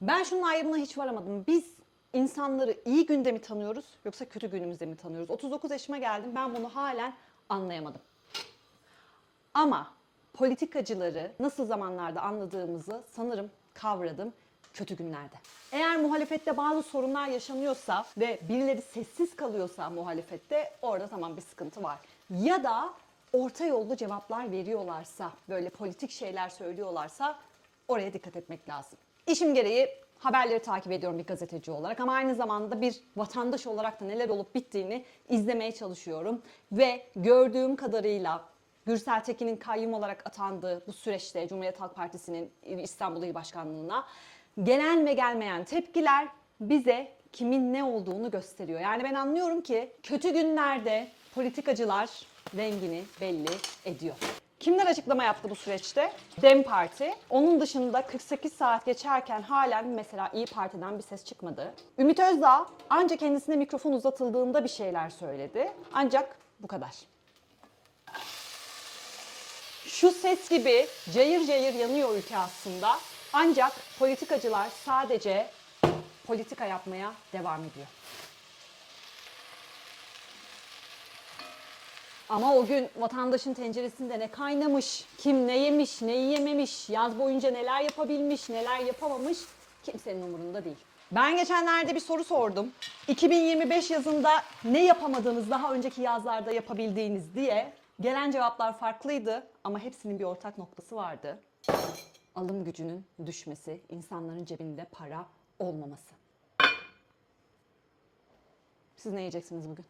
Ben şunun ayrımına hiç varamadım. Biz insanları iyi günde mi tanıyoruz yoksa kötü günümüzde mi tanıyoruz? 39 yaşıma geldim ben bunu halen anlayamadım. Ama politikacıları nasıl zamanlarda anladığımızı sanırım kavradım kötü günlerde. Eğer muhalefette bazı sorunlar yaşanıyorsa ve birileri sessiz kalıyorsa muhalefette orada tamam bir sıkıntı var. Ya da orta yollu cevaplar veriyorlarsa, böyle politik şeyler söylüyorlarsa oraya dikkat etmek lazım. İşim gereği haberleri takip ediyorum bir gazeteci olarak ama aynı zamanda bir vatandaş olarak da neler olup bittiğini izlemeye çalışıyorum. Ve gördüğüm kadarıyla Gürsel Tekin'in kayyum olarak atandığı bu süreçte Cumhuriyet Halk Partisi'nin İstanbul İl Başkanlığı'na gelen ve gelmeyen tepkiler bize kimin ne olduğunu gösteriyor. Yani ben anlıyorum ki kötü günlerde politikacılar rengini belli ediyor. Kimler açıklama yaptı bu süreçte? Dem Parti. Onun dışında 48 saat geçerken halen mesela İyi Parti'den bir ses çıkmadı. Ümit Özdağ ancak kendisine mikrofon uzatıldığında bir şeyler söyledi. Ancak bu kadar. Şu ses gibi cayır cayır yanıyor ülke aslında. Ancak politikacılar sadece politika yapmaya devam ediyor. Ama o gün vatandaşın tenceresinde ne kaynamış, kim ne yemiş, ne yememiş, yaz boyunca neler yapabilmiş, neler yapamamış kimsenin umurunda değil. Ben geçenlerde bir soru sordum. 2025 yazında ne yapamadığınız daha önceki yazlarda yapabildiğiniz diye. Gelen cevaplar farklıydı ama hepsinin bir ortak noktası vardı. Alım gücünün düşmesi, insanların cebinde para olmaması. Siz ne yiyeceksiniz bugün?